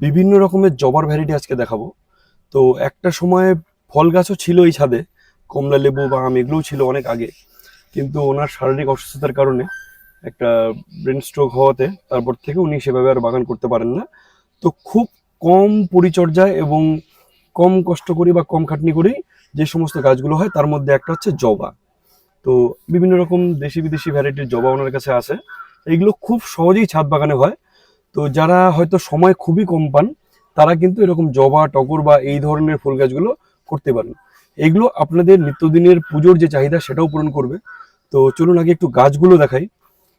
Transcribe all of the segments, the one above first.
বিভিন্ন রকমের জবার ভ্যারাইটি আজকে দেখাবো। তো একটা সময়ে ফল গাছও ছিল এই ছাদে, কমলা লেবু বা আম এগুলোও ছিল অনেক আগে। কিন্তু ওনার শারীরিক অসুস্থতার কারণে একটা ব্রেন স্ট্রোক হওয়াতে তারপর থেকে উনি সেভাবে আর বাগান করতে পারেন না। তো খুব কম পরিচর্যায় এবং কম কষ্ট করি বা কম খাটনি করেই যে সমস্ত গাছগুলো হয়, তার মধ্যে একটা হচ্ছে জবা। তো বিভিন্ন রকম দেশি বিদেশি ভ্যারাইটির জবা ওনার কাছে আছে। এগুলো খুব সহজেই ছাদ বাগানে হয়। তো যারা হয়তো সময় খুবই কম পান, তারা কিন্তু এরকম জবা, টগর বা এই ধরনের ফুল গাছগুলো করতে পারেন। এগুলো আপনাদের নিত্যদিনের পুজোর যে চাহিদা সেটাও পূরণ করবে। তো চলুন আগে একটু গাছগুলো দেখাই।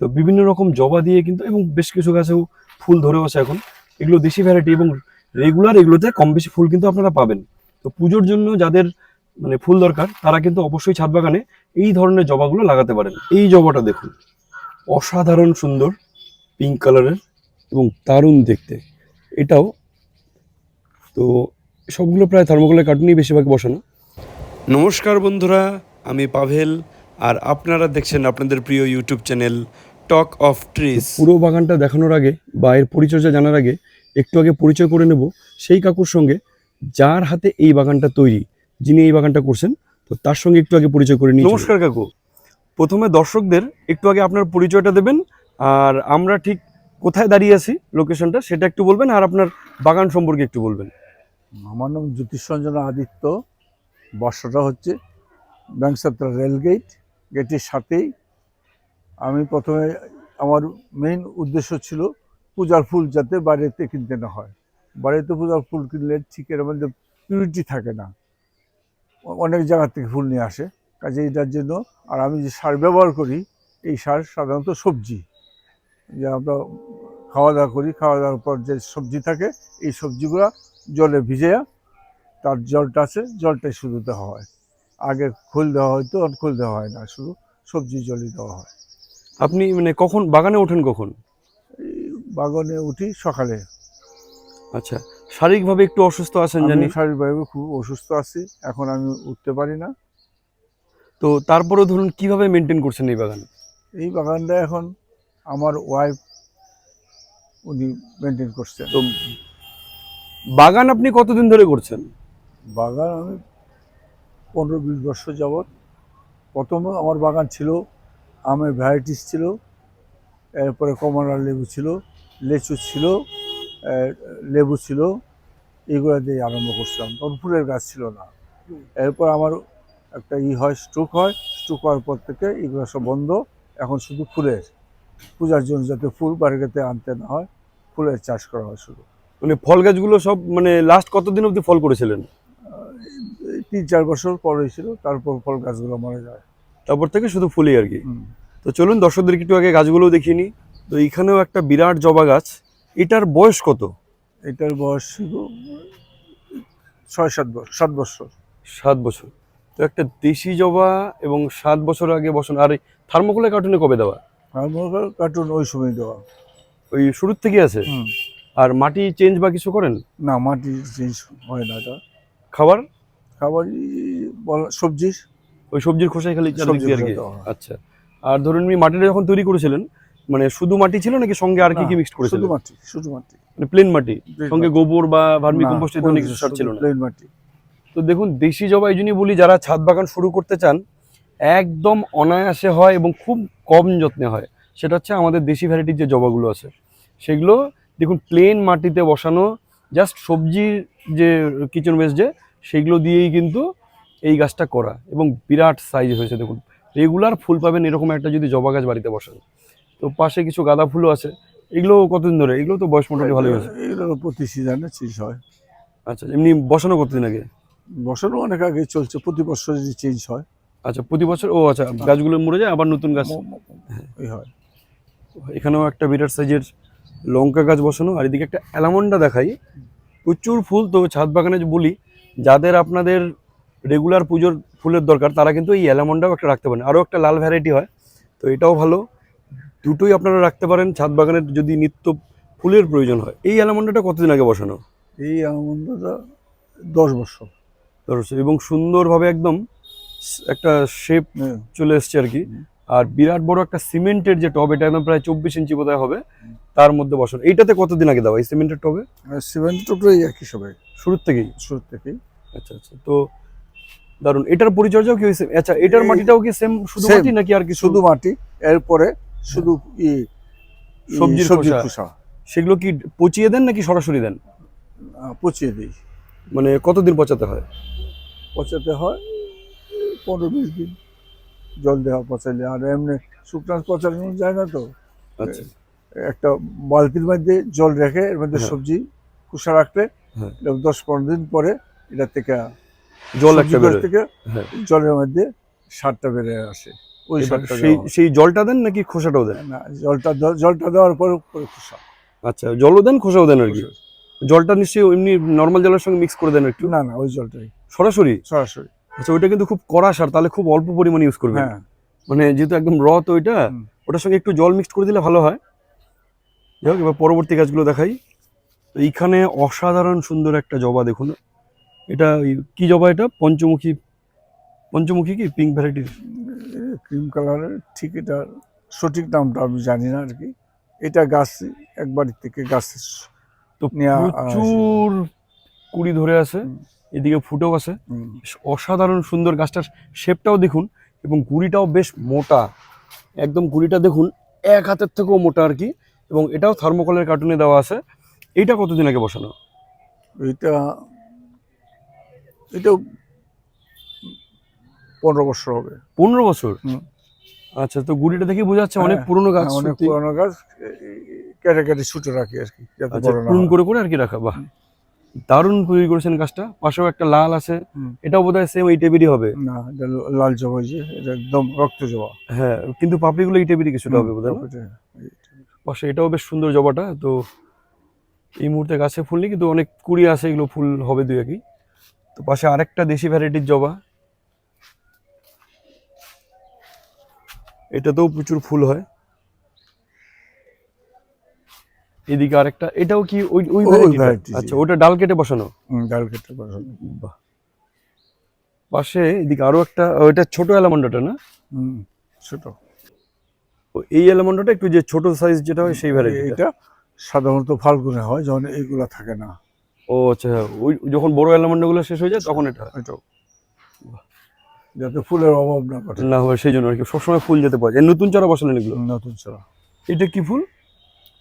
তো বিভিন্ন রকম জবা দিয়ে কিন্তু এবং বেশ কিছু গাছেও ফুল ধরে আছে এখন। এগুলো দেশি ভ্যারাইটি এবং রেগুলার এগুলোতে কম বেশি ফুল কিন্তু আপনারা পাবেন। তো পুজোর জন্য যাদের মানে ফুল দরকার, তারা কিন্তু অবশ্যই ছাদ বাগানে এই ধরনের জবাগুলো লাগাতে পারেন। এই জবাটা দেখুন, অসাধারণ সুন্দর পিঙ্ক কালারের এবং দারুণ দেখতে। এটাও। তো সবগুলো প্রায় থার্মোকলের কার্টুনই বেশিরভাগ বসানো। নমস্কার বন্ধুরা আমি পাভেল আর আপনারা দেখছেন আপনাদের প্রিয় YouTube channel talk of trees পুরো বাগানটা দেখানোর আগে বা এর পরিচর্যা জানার আগে একটু আগে পরিচয় করে নেব সেই কাকুর সঙ্গে যার হাতে এই বাগানটা তৈরি যিনি এই বাগানটা করছেন। তো তার সঙ্গে একটু আগে পরিচয় করে নিই নমস্কার কাকু। প্রথমে দর্শকদের একটু আগে আপনার পরিচয়টা দেবেন আর আমরা ঠিক কোথায় দাঁড়িয়ে আছি লোকেশনটা সেটা একটু বলবেন আর আপনার বাগান সম্পর্কে একটু বলবেন। আমার নাম জ্যোতিষরঞ্জন আদিত্য, বর্ষাটা হচ্ছে ব্যাংসাত্রা রেলগেট গেটের সাথেই। আমি প্রথমে আমার মেইন উদ্দেশ্য ছিল পূজার ফুল যাতে বাড়িতে কিনতে না হয়। বাড়িতে পূজার ফুল কিনলে ঠিক এর মধ্যে পিউরিটি থাকে না। অনেক জায়গা থেকে ফুল নিয়ে আসে। কাজে এটার জন্য আর আমি যে সার ব্যবহার করি, এই সার সাধারণত সবজি। যে আমরা খাওয়া দাওয়া করি খাওয়া দাওয়ার পর যে সবজি থাকে এই সবজিগুলো জলে ভিজে তার জলটা আছে জলটাই শুধু দেওয়া হয়। আগে খোল দেওয়া হয়তো আর খোল দেওয়া হয় না শুধু সবজি জলই দেওয়া হয়। আপনি মানে কখন বাগানে ওঠেন কখন? বাগানে উঠি সকালে। আচ্ছা শারীরিকভাবে একটু অসুস্থ আছেন জানি? শারীরিকভাবে খুব অসুস্থ আছি এখন আমি উঠতে পারি না। তো তারপরেও ধরুন কীভাবে মেনটেন করছেন এই বাগান? এই বাগানটা এখন আমার ওয়াইফ উনি মেনটেন করছেন। তো বাগান আপনি কতদিন ধরে করছেন? বাগান আমি পনেরো বিশ বছর যাবৎ। প্রথমে আমার বাগান ছিল আমের ভ্যারাইটিস ছিল এরপরে কমলার লেবু ছিল লেচু ছিল লেবু ছিল এগুলো দিয়ে আরম্ভ করছিলাম। তখন ফুলের গাছ ছিল না। এরপর আমার একটা ই হয় স্ট্রোক হয় স্ট্রোক হওয়ার পর থেকে এগুলো সব বন্ধ এখন শুধু ফুলের। পূজার জন্য যাতে ফুল বাড়িতে আনতে না হয় ফুলের চাষ করা হয় শুধু। মানে ফল গাছগুলো সব মানে লাস্ট কতদিন অবধি ফল করেছিলেন? তিন চার বছর পর হয়েছিল তারপর ফল গাছগুলো মারা যায়। তারপর থেকে শুধু ফুলই আর কি? তো চলুন দর্শকদের একটু আগে গাছগুলো দেখিয়ে নিই তো এখানেও একটা বিরাট জবা গাছ। এটার বয়স কত? এটার বয়স ছয় সাত বছর সাত বছর। সাত বছর। তো একটা দেশি জবা এবং সাত বছর আগে বসন আর থার্মোকোলের কার্টুনে কবে দেওয়া? আর কার্টুন ওই সময় দেওয়া। ওই শুরুর থেকে আছে? আর মাটি চেঞ্জ বা কিছু করেন? না মাটি চেঞ্জ হয় না এটা। খাবার? খাবার বলা সবজি ওই সবজির খোসাই খালি সবজি আর কি? আচ্ছা। আর ধরুন আপনি মাটিটা যখন তৈরি করেছিলেন মানে শুধু মাটি ছিল নাকি সঙ্গে আর কি কি মিক্সড করেছিলেন? শুধু মাটি শুধু মাটি। মানে প্লেন মাটি? সঙ্গে গোবর বা ভার্মি কম্পোস্ট কোনো কিছু সার ছিল না? প্লেন মাটি। তো দেখুন দেশি জবা এই জন্যই বলি যারা ছাদ বাগান শুরু করতে চান একদম অনায়াসে হয় এবং খুব কম যত্নে হয়। সেটা হচ্ছে আমাদের দেশি ভ্যারাইটির যে জবাগুলো আছে। সেগুলো দেখুন প্লেন মাটিতে বসানো জাস্ট সবজির যে কিচেন ওয়েস্ট যে সেগুলো দিয়েই কিন্তু এই গাছটা করা এবং বিরাট সাইজ হয়েছে দেখুন। রেগুলার ফুল পাবেন এরকম একটা যদি জবা গাছ বাড়িতে বসান। তো পাশে কিছু গাঁদা ফুলও আছে। এগুলো কতদিন ধরে? এগুলো তো বয়স মোটামুটি ভালোই হয়েছে। এগুলো প্রতি সিজনে চেঞ্জ হয়। আচ্ছা এমনি বসানো কতদিন আগে? বসানো অনেক আগে চলছে। প্রতি বছর চেঞ্জ হয়। আচ্ছা প্রতি বছর? ও আচ্ছা গাছগুলো মরে যায় আবার নতুন গাছ? হয়। এখানেও একটা বিরাট সাইজের লঙ্কা গাছ বসানো আর এদিকে একটা অ্যালামন্ডা দেখাই। প্রচুর ফুল তো ছাদ বাগানে যে বলি যাদের আপনাদের রেগুলার পুজোর ফুলের দরকার তারা কিন্তু এই অ্যালামন্ডাও একটা রাখতে পারেন। আরও একটা লাল ভ্যারাইটি হয় তো এটাও ভালো। দুটোই আপনারা রাখতে পারেন ছাদ বাগানের যদি নিত্য ফুলের প্রয়োজন হয়। এই অ্যালামন্ডাটা কতদিন আগে বসানো? এই আনন্দটা দশ বছর। ধরছে এবং সুন্দরভাবে একদম একটা শেপ হ্যাঁ, চলে এসছে আর কি। আর বিরাট বড় একটা সিমেন্টের যে টব এটা একদম প্রায় চব্বিশ ইঞ্চি বোধহয় হবে তার মধ্যে বসানো। এইটাতে কতদিন আগে দেওয়া এই সিমেন্টের টবে? সিমেন্ট টুকরোই একই সবাই শুরুর থেকেই? শুরু থেকেই। আচ্ছা আচ্ছা। তো দারুণ এটার পরিচর্যাও কি হয়েছে আচ্ছা এটার মাটিটাও কি সেম শুধু মাটি নাকি আর কি শুধু মাটি এরপরে শুধু ই সবজি খোসা। খোসা। সেগুলো কি পচিয়ে দেন নাকি সরাসরি দেন? পচিয়ে দিই। মানে কতদিন পচাতে হয়? পচাতে হয় পনেরো বিশ দিন। জল দেওয়া পচাইলে। আর এমনি শুকনো পচানো যায় না তো? আচ্ছা। একটা বালতির মধ্যে জল রেখে এর মধ্যে হ্যাঁ। সবজি খোসা রাখলে হ্যাঁ। দশ পনেরো দিন পরে এটা থেকে জল একটা থেকে হ্যাঁ। জলের মধ্যে সারটা বেড়ে আসে। ওই সারটা সেই সেই জলটা দেন নাকি খোসাটাও দেন? না জলটা জলটা দেওয়ার পরে পরে খোসা। আচ্ছা জলও দেন খোসাও দেন আর কি? জলটা নিশ্চয়ই এমনি নর্মাল জলের সঙ্গে মিক্স করে দেন একটু? না না ওই জলটাই। সরাসরি? সরাসরি। আচ্ছা ওইটা কিন্তু খুব কড়া সার তাহলে খুব অল্প পরিমাণে ইউজ করবেন। হ্যাঁ। মানে যেহেতু একদম র তো ওইটা ওটার সঙ্গে একটু জল মিক্স করে দিলে ভালো হয়। যাই হোক এবার পরবর্তী গাছগুলো দেখাই। তো এইখানে অসাধারণ সুন্দর একটা জবা দেখুন। এটা ওই কি জবা এটা? পঞ্চমুখী পঞ্চমুখী কি? পিঙ্ক ভ্যারাইটির ক্রিম কালারের ঠিক এটা সঠিক নামটা আমি জানি না আর কি। এটা গাছ একবার থেকে গাছ তো প্রচুর কুড়ি ধরে আছে। এদিকে ফুটেও আছে। অসাধারণ সুন্দর গাছটার শেপটাও দেখুন এবং গুড়িটাও বেশ মোটা। একদম গুড়িটা দেখুন এক হাতের থেকেও মোটা আর কি এবং এটাও থার্মোকলের কার্টুনে দেওয়া আছে। এইটা কতদিন আগে বসানো? এটা এটা পনেরো বছর হবে। পনেরো বছর? আচ্ছা তো গুড়িটা দেখে বোঝা যাচ্ছে অনেক হ্যাঁ, পুরনো গাছ। হ্যাঁ, অনেক। পুরোনো গাছ। কেটে কেটে ছুটে রাখি আর কি আচ্ছা। করে করে আর কি রাখা বাহ। দারুণ তৈরি করেছেন গাছটা পাশেও একটা লাল আছে। এটাও বোধহয় সেম এই টেবিলই হবে। না এটা লাল জবা যে এটা একদম রক্ত জবা। হ্যাঁ কিন্তু পাপড়িগুলো এই টেবিলই কিছুটা হবে বোধহয় না? পাশে এটাও বেশ সুন্দর জবাটা তো এই মুহূর্তে গাছে ফুল নেই কিন্তু অনেক কুড়ি আছে এগুলো ফুল হবে দুই একই। তো পাশে আরেকটা দেশি ভ্যারাইটির জবা। এটাতেও প্রচুর ফুল হয়। এদিকে আরেকটা এটাও কি ওই ওই। আচ্ছা ওটা ডাল কেটে বসানো? হুম, ডাল কেটে বসানো। বাহ। পাশে এদিকে আরও একটা ওইটা ছোট অ্যালামন্ডাটা না? হুম, ছোট। ও, এই অ্যালামন্ডাটা একটু যে ছোট সাইজ যেটা হয় সেই ভ্যারাইটি এটা সাধারণত ফাল্গুনে হয় যখন এইগুলা থাকে না। ও আচ্ছা ওই যখন বড় অ্যালামন্ডা গুলো শেষ হয়ে যায় তখন এটা এটাও। যাতে ফুলের অভাব না ঘটে। না হয় সেই জন্য আর কি সবসময় ফুল যেতে পারে এই নতুন চারা বসালেন এগুলো? নতুন চারা। এটা কি ফুল?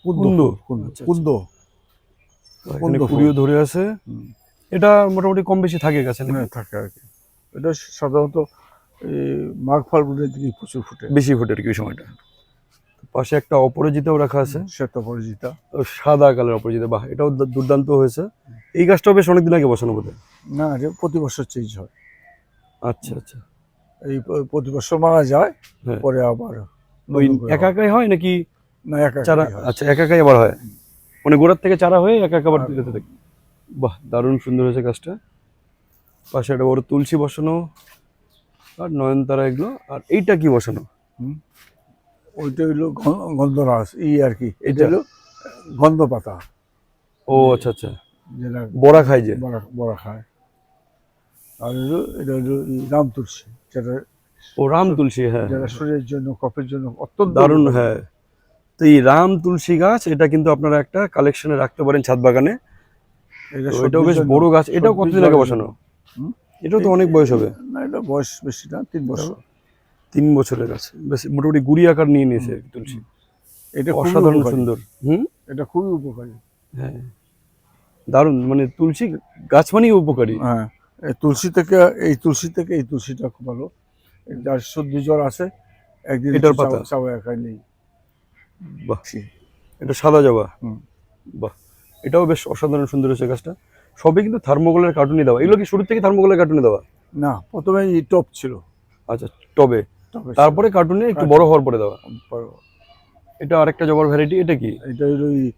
কুন্দ। কুন্দ। আচ্ছা, আচ্ছা। কুড়িও ধরে আছে। এটা মোটামুটি কম বেশি থাকে গাছে? হ্যাঁ, থাকে আর কি। এটা সাধারণত এই মাঘ ফাল্গুনের দিকে প্রচুর ফুটে। বেশি ফোটে আর কি ওই সময়টা। পাশে একটা অপরাজিতাও রাখা আছে। শ্বেত ও সাদা কালার অপরাজিতা। বাহ এটাও দুর্দান্ত হয়েছে। এই গাছটাও বেশ অনেকদিন আগে বসানো বোধ না এটা প্রতি বছর চেঞ্জ হয়। আচ্ছা আচ্ছা। এই প্রতি বছর মারা যায় হ্যাঁ। পরে আবার একা একাই হয় নাকি না একা চারা আচ্ছা একা একাই আবার হয়? মানে গোড়ার থেকে চারা হয়ে একা একা আবার হ্যাঁ। যেতে থাকে বাহ দারুণ সুন্দর হয়েছে গাছটা। পাশে একটা বড় তুলসী বসানো আর নয়নতারা এগুলো আর এইটা কি বসানো? ওইটা গন- গন্ধরাস ই আর কি। এটা এটা? হলো গন্ধ পাতা ও আচ্ছা আচ্ছা। যেটা বড়া খায় যে? বড়া বড়া খায়। আর হলো এটা হলো রাম তুলসী যেটা ও রাম তুলসী হ্যাঁ। যেটা শরীরের জন্য কফের জন্য অত্যন্ত দারুণ হ্যাঁ। তো এই রাম তুলসী গাছ এটা কিন্তু আপনারা একটা কালেকশনে রাখতে পারেন ছাদ বাগানে। এটাও বেশ বড় গাছ। এটাও কতদিন আগে বসানো? এটাও তো অনেক বয়স হবে। না এটা বয়স বেশি না তিন বছর। তিন বছরের গাছ। বেশ মোটামুটি গুড়ি আকার নিয়ে নিয়েছে তুলসী। এটা অসাধারণ সুন্দর। হুম? এটা খুবই উপকারী। হ্যাঁ। দারুণ। মানে তুলসী গাছ মানেই উপকারী। হ্যাঁ। এই তুলসী থেকে এই তুলসী থেকে এই তুলসীটা খুব ভালো। যার সর্দি জ্বর আছে একদিন এটার পাতা? চাবা একাই নেই। বাহ। এটা সাদা জবা। হুম। বাহ। এটাও বেশ অসাধারণ সুন্দর হয়েছে গাছটা। সবই কিন্তু থার্মোকলের কার্টুনে দেওয়া। এগুলো কি শুরু থেকে থার্মোকলের কার্টুনে দেওয়া? না প্রথমে টপ ছিল। আচ্ছা টবে। তারপরে কার্টুনে একটু বড় হওয়ার পরে দেওয়া। এটা আরেকটা জবার ভ্যারাইটি এটা কি? এটা এই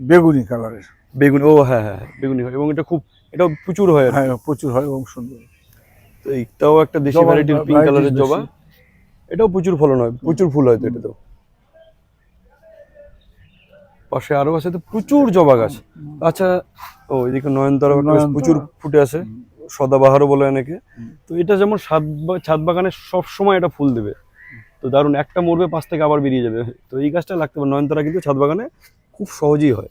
বেগুনি কালারের। বেগুনি ও হ্যাঁ হ্যাঁ হ্যাঁ, বেগুনি হয়। এবং এটা খুব এটাও প্রচুর হয় হ্যাঁ প্রচুর হয় এবং সুন্দর। তো এইটাও একটা দেশি ভ্যারাইটির পিঙ্ক কালারের জবা। এটাও প্রচুর ফলন হয় প্রচুর ফুল হয় তো এটাতেও। পাশে আরও আছে তো প্রচুর জবা গাছ আচ্ছা ও এদিকে নয়নতারা। প্রচুর ফুটে আছে সদাবাহারও বলে অনেকে। তো এটা যেমন ছাদ ছাদ বাগানে সব সময় এটা ফুল দেবে। তো দারুণ একটা মরবে পাশ থেকে আবার বেরিয়ে যাবে। তো এই গাছটা লাগতে পারে নয়নতারা কিন্তু ছাদ বাগানে খুব সহজেই হয়।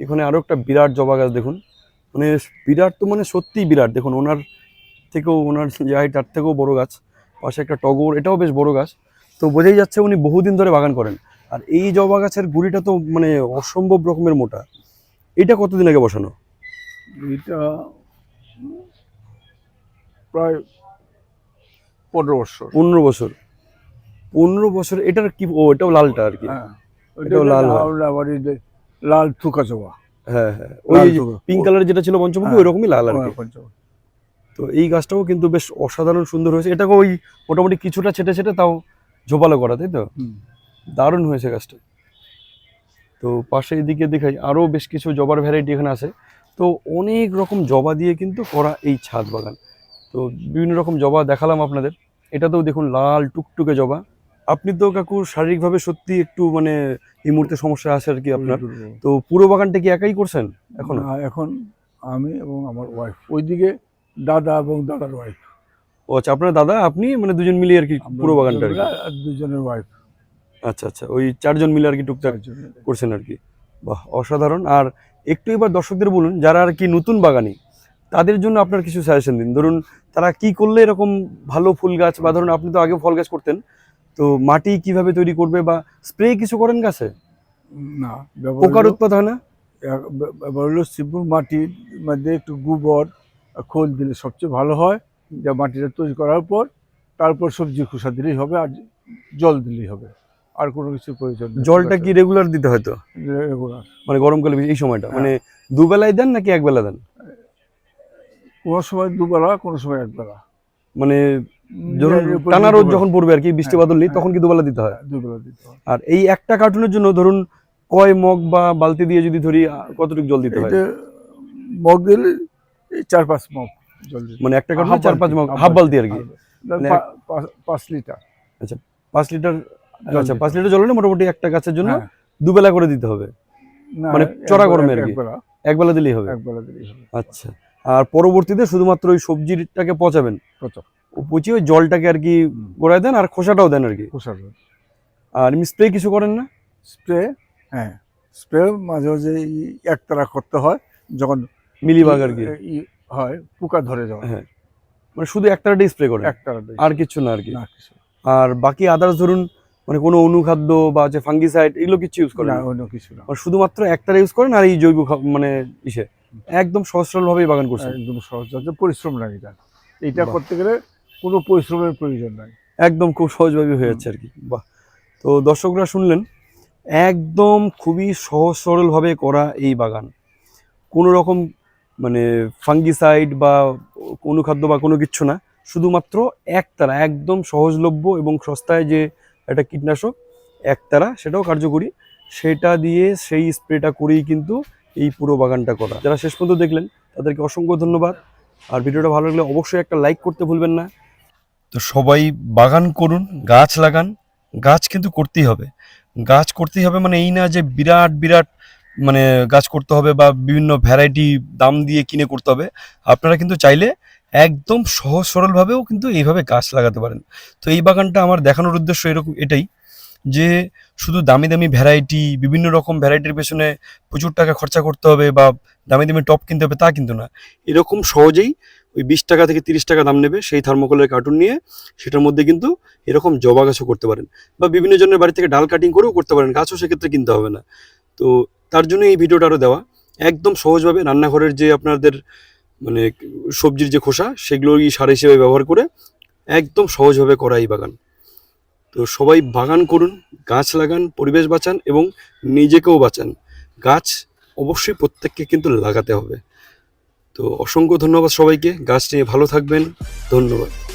এখানে আরও একটা বিরাট জবা গাছ দেখুন। মানে বিরাট তো মানে সত্যিই বিরাট দেখুন ওনার থেকেও ওনার যে হাইট তার থেকেও বড় গাছ। পাশে একটা টগর এটাও বেশ বড় গাছ। তো বোঝাই যাচ্ছে উনি বহুদিন ধরে বাগান করেন। আর এই জবা গাছের গুড়িটা তো মানে অসম্ভব রকমের মোটা। এটা কতদিন আগে বসানো? এটা প্রায় পনেরো বছর। পনেরো বছর। পনেরো বছর এটার কি ও এটাও লালটা আর কি। হ্যাঁ এটাও লাল লাল থুকা জবা। হ্যাঁ হ্যাঁ। ওই পিঙ্ক কালার যেটা ছিল পঞ্চমুখী হ্যাঁ। ওই রকমই লাল আর কি। তো এই গাছটাও কিন্তু বেশ অসাধারণ সুন্দর হয়েছে। এটাকে ওই মোটামুটি কিছুটা ছেটে ছেটে তাও ঝোপালো করা তাই তো। দারুণ হয়েছে গাছটা। তো পাশে এদিকে দেখাই আরও বেশ কিছু জবার ভ্যারাইটি এখানে আছে। তো অনেক রকম জবা দিয়ে কিন্তু করা এই ছাদ বাগান। তো বিভিন্ন রকম জবা দেখালাম আপনাদের। এটাতেও দেখুন লাল টুকটুকে জবা। আপনি তো কাকু শারীরিকভাবে সত্যি একটু মানে এই মুহূর্তে সমস্যা আছে আর কি আপনার। তো পুরো বাগানটা কি একাই করছেন এখন? এখন আমি এবং আমার ওয়াইফ ওইদিকে দাদা এবং দাদার ওয়াইফ ও আচ্ছা আপনার দাদা আপনি মানে দুজন মিলিয়ে আর কি পুরো বাগানটা দুজনের ওয়াইফ আচ্ছা আচ্ছা। ওই চারজন মিলে আর কি টুকটাক করছেন আর কি। বাহ অসাধারণ। আর একটু এবার দর্শকদের বলুন যারা আর কি নতুন বাগানি তাদের জন্য আপনার কিছু সাজেশন দিন। ধরুন তারা কি করলে এরকম ভালো ফুল গাছ বা ধরুন আপনি তো আগে ফল গাছ করতেন তো মাটি কীভাবে তৈরি করবে বা স্প্রে কিছু করেন গাছে? না পোকার উৎপাদ হয় না? ব্য- হলো সিম্পল মাটির মধ্যে একটু গোবর খোল দিলে সবচেয়ে ভালো হয়। যা মাটিটা তৈরি করার পর তারপর সবজি খোসা দিলেই হবে আর জল দিলেই হবে। আর কোনো কিছু প্রয়োজন জলটা কি রেগুলার দিতে হয় তো? রেগুলার মানে গরমকালে এই সময়টা? হ্যাঁ। মানে দুবেলায় দেন নাকি একবেলা দেন? কোনো সময় দুবেলা কোনো সময় একবেলা। মানে টানা রোদ যখন পড়বে আর কি বৃষ্টি বাদল নেই হ্যাঁ, তখন কি দুবেলা দিতে হয়? দুবেলা দিতে হয়। আর এই একটা কার্টুনের জন্য ধরুন কয় মগ বা বালতি দিয়ে যদি ধরি কতটুকু জল দিতে হয়? মগ দিলে চার পাঁচ মগ জল মানে একটা কার্টুনে চার পাঁচ মগ হাফ বালতি আর কি? মানে পাঁচ লিটার। আচ্ছা পাঁচ লিটার আচ্ছা পাঁচ লিটার জল হলে মোটামুটি একটা গাছের জন্য হ্যাঁ। দুবেলা করে দিতে হবে। মানে চড়া গরমে আর কি? একবেলা। দিলেই হবে। একবেলা দিলেই হবে। আচ্ছা আর পরবর্তীতে শুধুমাত্র ওই সবজিটাকে পচাবেন? পচিয়ে ওই জলটাকে আর কি গোড়ায় দেন আর খোসাটাও দেন আর কি? আর এমনি স্প্রে কিছু করেন না? স্প্রে? হ্যাঁ স্প্রে মাঝে মাঝে একতারা করতে হয় যখন মিলিবাগ আর কি। হয় পোকা ধরে যাওয়া হ্যাঁ মানে শুধু একটাটাই স্প্রে করেন? একতারা আর কিছু না আর কি? আর বাকি আদার্স ধরুন মানে কোনো অনুখাদ্য বা যে ফাঙ্গিসাইড এগুলো কিছু ইউজ করে না? অন্য কিছু না। শুধুমাত্র একটারা ইউজ করেন আর এই জৈব মানে ইসে। একদম সহজ সরল ভাবেই বাগান করছেন। একদম সহজ পরিশ্রম লাগে এটা। এইটা করতে গেলে কোনো পরিশ্রমের প্রয়োজন নাই। একদম খুব সহজভাবে হয়ে যাচ্ছে আর কি। বাহ। তো দর্শকরা শুনলেন একদম খুবই সহজ সরলভাবে করা এই বাগান। কোনো রকম মানে ফাঙ্গিসাইড বা অনুখাদ্য বা কোনো কিচ্ছু না। শুধুমাত্র একতারা একদম সহজলভ্য এবং সস্তায় যে একটা কীটনাশক, একতারা, সেটাও কার্যকরী। সেটা দিয়ে সেই স্প্রেটা করেই কিন্তু এই পুরো বাগানটা করা। যারা শেষ পর্যন্ত দেখলেন, তাদেরকে অসংখ্য ধন্যবাদ। আর ভিডিওটা ভালো লাগলে অবশ্যই একটা লাইক করতে ভুলবেন না। তো সবাই বাগান করুন, গাছ লাগান। গাছ কিন্তু করতেই হবে। গাছ করতেই হবে মানে এই না যে বিরাট বিরাট মানে গাছ করতে হবে বা বিভিন্ন ভ্যারাইটি দাম দিয়ে কিনে করতে হবে। আপনারা কিন্তু চাইলে একদম সহজ সরলভাবেও কিন্তু এইভাবে গাছ লাগাতে পারেন। তো এই বাগানটা আমার দেখানোর উদ্দেশ্য এরকম এটাই যে শুধু দামি দামি ভ্যারাইটি বিভিন্ন রকম ভ্যারাইটির পেছনে প্রচুর টাকা খরচা করতে হবে বা দামি দামি টপ কিনতে হবে তা কিন্তু না। এরকম সহজেই ওই বিশ টাকা থেকে তিরিশ টাকা দাম নেবে সেই থার্মোকলের কার্টুন নিয়ে সেটার মধ্যে কিন্তু এরকম জবা গাছও করতে পারেন বা বিভিন্ন জনের বাড়ি থেকে ডাল কাটিং করেও করতে পারেন, গাছও সেক্ষেত্রে কিনতে হবে না। তো তার জন্য এই ভিডিওটা আরও দেওয়া। একদম সহজভাবে রান্নাঘরের যে আপনাদের মানে সবজির যে খোসা সেগুলোই সার হিসেবে ব্যবহার করে একদম সহজভাবে করা এই বাগান। তো সবাই বাগান করুন, গাছ লাগান, পরিবেশ বাঁচান এবং নিজেকেও বাঁচান। গাছ অবশ্যই প্রত্যেককে কিন্তু লাগাতে হবে। তো অসংখ্য ধন্যবাদ সবাইকে। গাছ নিয়ে ভালো থাকবেন। ধন্যবাদ।